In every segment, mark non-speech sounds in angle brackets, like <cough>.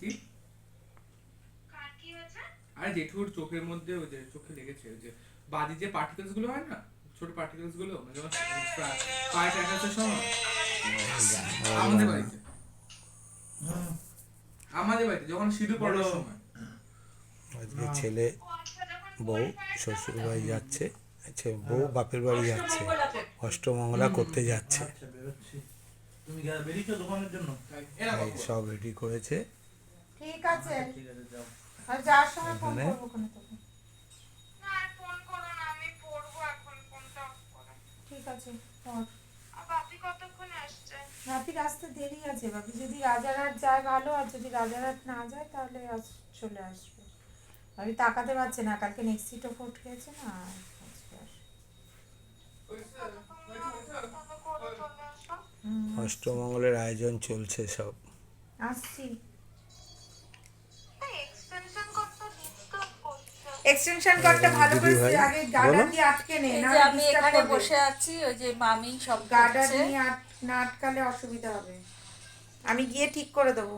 কি? কার কি হয়েছে? আরে জেঠুর চোখের মধ্যে ওই যে চোখে লেগেছে ওই যে বাদি যে পার্টিকেলসগুলো হয় না ছোট পার্টিকেলসগুলো মানে যেমন পায়ে ট্যাকাসের সময়। আমাদের বাড়িতে। আমাদের বাড়িতে যখন পড়ার সময়। আজকে ছেলে বউ শ্বশুর বাড়ি যাচ্ছে আচ্ছা বউ বাপের বাড়ি যাচ্ছে অষ্টমঙ্গলা করতে যাচ্ছে। আচ্ছা? সব রেডি করেছে। ঠিক আছে। ঠিক আছে যাও। আর যাওয়ার সময় ফোন? করব ওখানে তোকে। না ফোন করো না আমি পড়ব এখন ফোনটা অফ করে। ঠিক আছে পর বাপি কতক্ষণে আসছে? রাতির আসতে দেরি আছে বাকি যদি রাজারহাট যায় ভালো আর যদি রাজারহাট না যায় তাহলে চলে আসবে। আমি তাকাতে পারছে না কালকে নেক্সট সিটও ফোট খেয়েছে না অষ্টমঙ্গলের আয়োজন চলছে সব। আসছি। এক্সটেনশন কার্ডটা ভালো করে আগে গার্ডার দিয়ে আটকে নে না আমি এখানে বসে আছি ওই যে মামি সব গার্ডার নিয়ে না আটকালে অসুবিধা হবে। আমি গিয়ে ঠিক করে দেবো।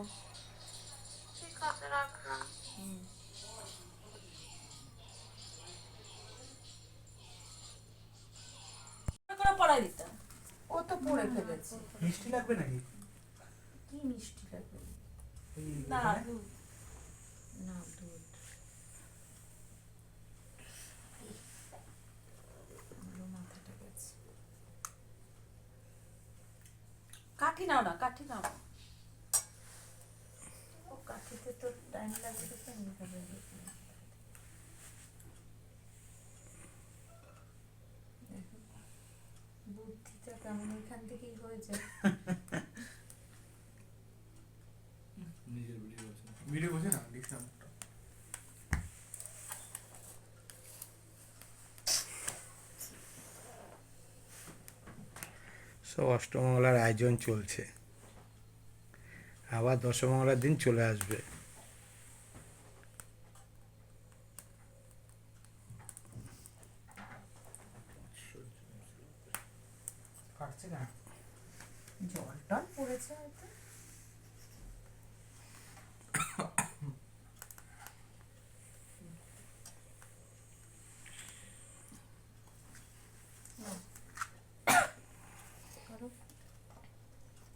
ঠিক আছে রাখলাম পড়াই দিতাম। ও তো পড়ে ফেলেছে। মিষ্টি লাগবে নাকি? কি মিষ্টি লাগবে? না দুধ। না দুধ আমারও মাথাটা গেছে কাঠি নাও না কাঠি নাও। ও কাঠিতে তো টাইম লাগবে বুদ্ধিটা কেমন? এখান থেকেই হয়ে নিজের <laughs> সব অষ্টমঙ্গলার আয়োজন চলছে। আবার দশমঙ্গলার দিন চলে আসবে। জল পড়েছে হয়তো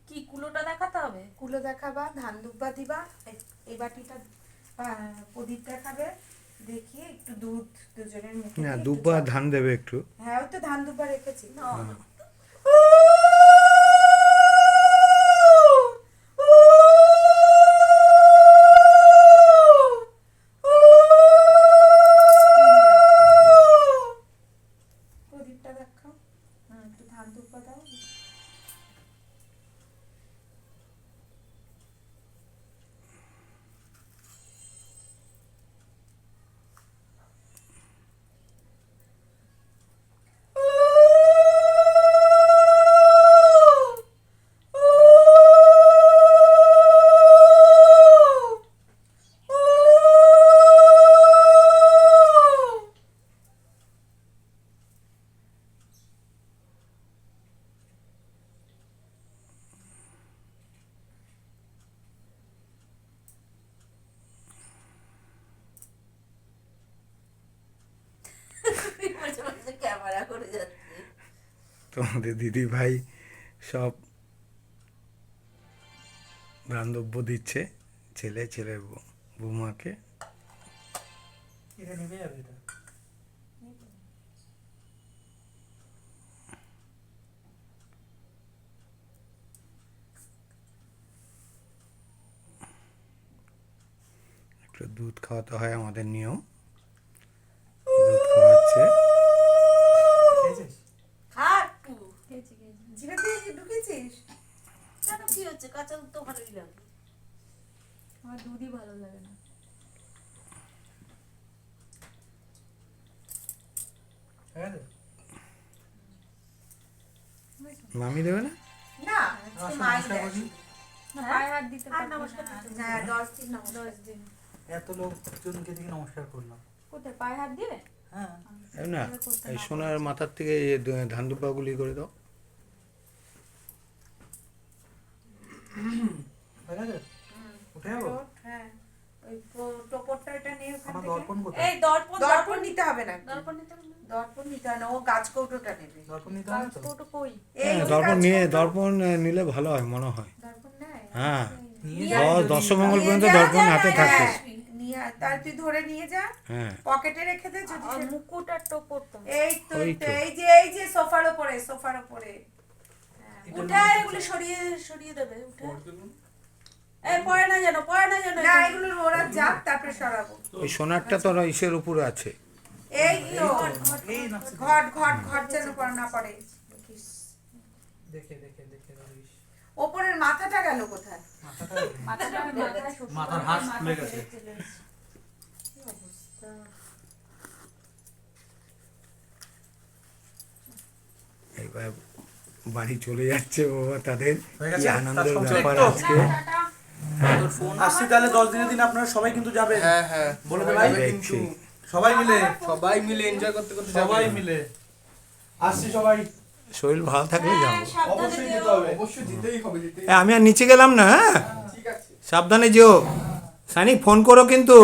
কি কুলোটা দেখাতে হবে কুলো দেখাবা ধান দুব্বা দিবা এই- বাটিটা প্রদীপ দেখাবে দেখিয়ে একটু দুধ দুজনের মুখে না দুব্বা ধান দেবে একটু। হ্যাঁ ওই তো ধান দুব্বা রেখেছি। না প্রদীপটা দেখাও। হ্যাঁ একটু ধান দুব্বা দাও। তোমাদের দিদি ভাই সব বান্ধব্য দিচ্ছে ছেলে ছেলের বৌমাকে। একটু দুধ খাওয়াতে হয় আমাদের নিয়ম দুধ খাওয়াচ্ছে খেয়েছিস খা একটু জিভে দিয়ে কি ঢুকেছিস কেন কি হচ্ছে কাঁচা দুধ তো ভালোই লাগে আমার দুধই ভালো লাগে না হয়ে গেছে মামি দেবে না না আজকে আসো, মাই নমস্কার দেয়। বলছি। পায়ে হাত দিতে আর পারবি নমস্কার না। দিতে হ্যাঁ? দশ দিন নমস্কার। দশ দিন। এত লোকজনকে দেখে নমস্কার করলাম। কোথায়? পায়ে হাত দিবে? হ্যাঁ। না এই সোনার মাথার থেকে ধান দুব্বাগুলি করে দাও। উঠে যাব? হ্যাঁ। ওই টোপরটা এটা নিয়ে ওখান আমার থেকে দর্পণ এই দর্পণ দর্পণ নিতে হবে না দর্পণ নিতে হবে। না? দর্পণ নিতে না ও গাছ কৌটোটা নেবে। দর্পণ নিতে হবে তো? পাসপোর্ট কই? এই হ্যাঁ দর্পণ নিয়ে দর্পণ নিলে ভালো হয় মনে হয়। দর্পণ নেয়? হ্যাঁ। যাই দশ নিয়ে পর্যন্ত দর্পণ হাতে যা, থাকে। নিয়ে আয়। তার তুই ধরে নিয়ে যা। পকেটে রেখে দে যদি মুকুট আর টোপরটা এই এই তো, তো। এই যে এই যে সোফার উপরে সোফার উপরে এগুলো সরিয়ে সরিয়ে দেবে উঠায় এই পড়ে না যেন পড়ে না যেন। না এগুলো ওরা যাক তারপরে সরাবো। ওই সোনারটা তো ইসের উপরে আছে। এই তো ঘট ঘট ঘট যেন পড়ে না পড়ে। দেখে দেখে দেখে ওপরের মাথাটা গেল কোথায়? মাথার হাঁস খুলে গেছে। এবার বাড়ি চলে যাচ্ছে বাবা তাদের হয়ে কি আনন্দের ব্যাপার? আজকে? ফোন আসছি তাহলে দশ দিনের দিন আপনারা সবাই কিন্তু যাবেন। হ্যাঁ হ্যাঁ। বলে দে সবাই ভাই। কিন্তু সবাই মিলে সবাই মিলে এনজয় করতে করতে সবাই মিলে। আসছি সবাই। শরীর ভালো থাকলে যাব। হ্যাঁ, অবশ্যই যেতে হবে অবশ্যই যেতেই হবে যেতেই আমি আর নিচে গেলাম না হ্যাঁ? ঠিক আছে। সাবধানে যেও। সানি ফোন করো কিন্তু।